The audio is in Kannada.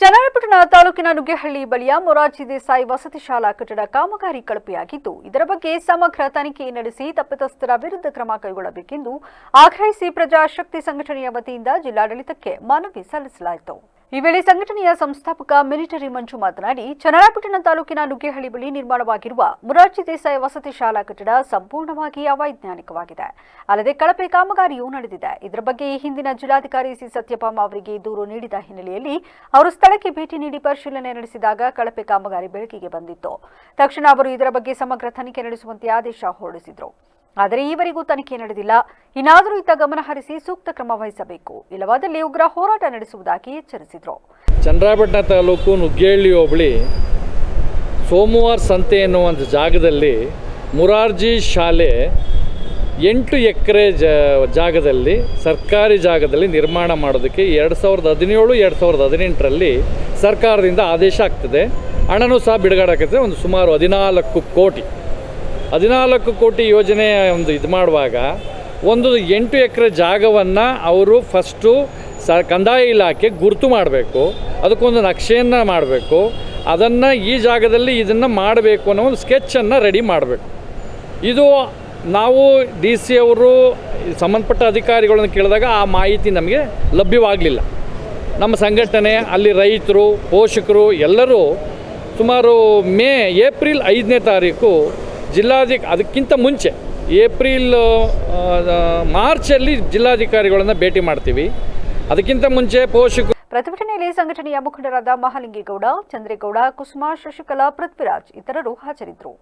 ಚನ್ನರಾಯಪಟ್ಟಣ ತಾಲೂಕಿನ ನುಗ್ಗೆಹಳ್ಳಿ ಬಳಿಯ ಮೊರಾರ್ಜಿ ದೇಸಾಯಿ ವಸತಿ ಶಾಲಾ ಕಟ್ಟಡ ಕಾಮಗಾರಿ ಕಳಪೆಯಾಗಿದ್ದು, ಇದರ ಬಗ್ಗೆ ಸಮಗ್ರ ತನಿಖೆ ನಡೆಸಿ ತಪ್ಪಿತಸ್ಥರ ವಿರುದ್ಧ ಕ್ರಮ ಕೈಗೊಳ್ಳಬೇಕೆಂದು ಆಗ್ರಹಿಸಿ ಪ್ರಜಾಶಕ್ತಿ ಸಂಘಟನೆಯ ವತಿಯಿಂದ ಜಿಲ್ಲಾಡಳಿತಕ್ಕೆ ಮನವಿ ಸಲ್ಲಿಸಲಾಯಿತು. ಈ ವೇಳೆ ಸಂಘಟನೆಯ ಸಂಸ್ಥಾಪಕ ಮಿಲಿಟರಿ ಮಂಜು ಮಾತನಾಡಿ, ಚನ್ನರಾಯಪಟ್ಟಣ ತಾಲೂಕಿನ ನುಗ್ಗೇಹಳ್ಳಿ ಬಳಿ ನಿರ್ಮಾಣವಾಗಿರುವ ಮುರಾರ್ಜಿ ದೇಸಾಯಿ ವಸತಿ ಶಾಲಾ ಕಟ್ಟಡ ಸಂಪೂರ್ಣವಾಗಿ ಅವೈಜ್ಞಾನಿಕವಾಗಿದೆ. ಅಲ್ಲದೆ ಕಳಪೆ ಕಾಮಗಾರಿಯೂ ನಡೆದಿದೆ. ಇದರ ಬಗ್ಗೆ ಈ ಹಿಂದಿನ ಜಿಲ್ಲಾಧಿಕಾರಿ ಸಿ. ಸತ್ಯಪಾಮ ಅವರಿಗೆ ದೂರು ನೀಡಿದ ಹಿನ್ನೆಲೆಯಲ್ಲಿ ಅವರು ಸ್ಥಳಕ್ಕೆ ಭೇಟಿ ನೀಡಿ ಪರಿಶೀಲನೆ ನಡೆಸಿದಾಗ ಕಳಪೆ ಕಾಮಗಾರಿ ಬೆಳಕಿಗೆ ಬಂದಿತ್ತು. ತಕ್ಷಣ ಅವರು ಇದರ ಬಗ್ಗೆ ಸಮಗ್ರ ತನಿಖೆ ನಡೆಸುವಂತೆ ಆದೇಶ ಹೊರಡಿಸಿದರು. ಆದರೆ ಈವರೆಗೂ ತನಿಖೆ ನಡೆದಿಲ್ಲ. ಇನ್ನಾದರೂ ಇತ್ತ ಗಮನ ಹರಿಸಿ ಸೂಕ್ತ ಕ್ರಮ ವಹಿಸಬೇಕು. ಇಲ್ಲವಾದಲ್ಲಿ ಉಗ್ರ ಹೋರಾಟ ನಡೆಸುವುದಾಗಿ ಎಚ್ಚರಿಸಿದರು. ಚಂದ್ರಾಪಟ್ಟಣ ತಾಲೂಕು ನುಗ್ಗೇಹಳ್ಳಿ ಹೋಬಳಿ ಸೋಮವಾರ ಸಂತೆ ಎನ್ನುವಂಥ ಜಾಗದಲ್ಲಿ ಮುರಾರ್ಜಿ ಶಾಲೆ ಎಂಟು ಎಕರೆ ಜ ಜಾಗದಲ್ಲಿ ಸರ್ಕಾರಿ ಜಾಗದಲ್ಲಿ ನಿರ್ಮಾಣ ಮಾಡೋದಕ್ಕೆ ಎರಡು ಸಾವಿರದ ಹದಿನೇಳು, ಎರಡು ಸಾವಿರದ ಹದಿನೆಂಟರಲ್ಲಿ ಸರ್ಕಾರದಿಂದ ಆದೇಶ ಆಗ್ತದೆ. ಹಣನೂ ಸಹ ಬಿಡುಗಡೆ ಆಗ್ತದೆ. ಒಂದು ಸುಮಾರು ಹದಿನಾಲ್ಕು ಕೋಟಿ ಹದಿನಾಲ್ಕು ಕೋಟಿ ಯೋಜನೆ ಒಂದು ಇದು ಮಾಡುವಾಗ ಒಂದು ಎಂಟು ಎಕರೆ ಜಾಗವನ್ನು ಅವರು ಫಸ್ಟು ಸ ಕಂದಾಯ ಇಲಾಖೆ ಗುರುತು ಮಾಡಬೇಕು, ಅದಕ್ಕೊಂದು ನಕ್ಷೆಯನ್ನು ಮಾಡಬೇಕು, ಅದನ್ನು ಈ ಜಾಗದಲ್ಲಿ ಇದನ್ನು ಮಾಡಬೇಕು ಅನ್ನೋ ಒಂದು ಸ್ಕೆಚ್ಚನ್ನು ರೆಡಿ ಮಾಡಬೇಕು. ಇದು ನಾವು ಡಿ ಸಿ ಅವರು ಸಂಬಂಧಪಟ್ಟ ಅಧಿಕಾರಿಗಳನ್ನು ಕೇಳಿದಾಗ ಆ ಮಾಹಿತಿ ನಮಗೆ ಲಭ್ಯವಾಗಲಿಲ್ಲ. ನಮ್ಮ ಸಂಘಟನೆ, ಅಲ್ಲಿ ರೈತರು, ಪೋಷಕರು ಎಲ್ಲರೂ ಸುಮಾರು ಮೇ, ಏಪ್ರಿಲ್ ಐದನೇ ತಾರೀಕು ಜಿಲ್ಲಾಧಿಕ, ಅದಕ್ಕಿಂತ ಮುಂಚೆ ಏಪ್ರಿಲ್ ಮಾರ್ಚಲ್ಲಿ ಜಿಲ್ಲಾಧಿಕಾರಿಗಳನ್ನು ಭೇಟಿ ಮಾಡ್ತೀವಿ. ಅದಕ್ಕಿಂತ ಮುಂಚೆ ಪೋಷಕರು ಪ್ರತಿಭಟನೆಯಲ್ಲಿ ಸಂಘಟನೆಯ ಮುಖಂಡರಾದ ಮಹಾಲಿಂಗೇಗೌಡ, ಚಂದ್ರೇಗೌಡ, ಕುಸುಮಾ, ಶಶಿಕಲಾ, ಪೃಥ್ವಿರಾಜ್ ಇತರರು ಹಾಜರಿದ್ದರು.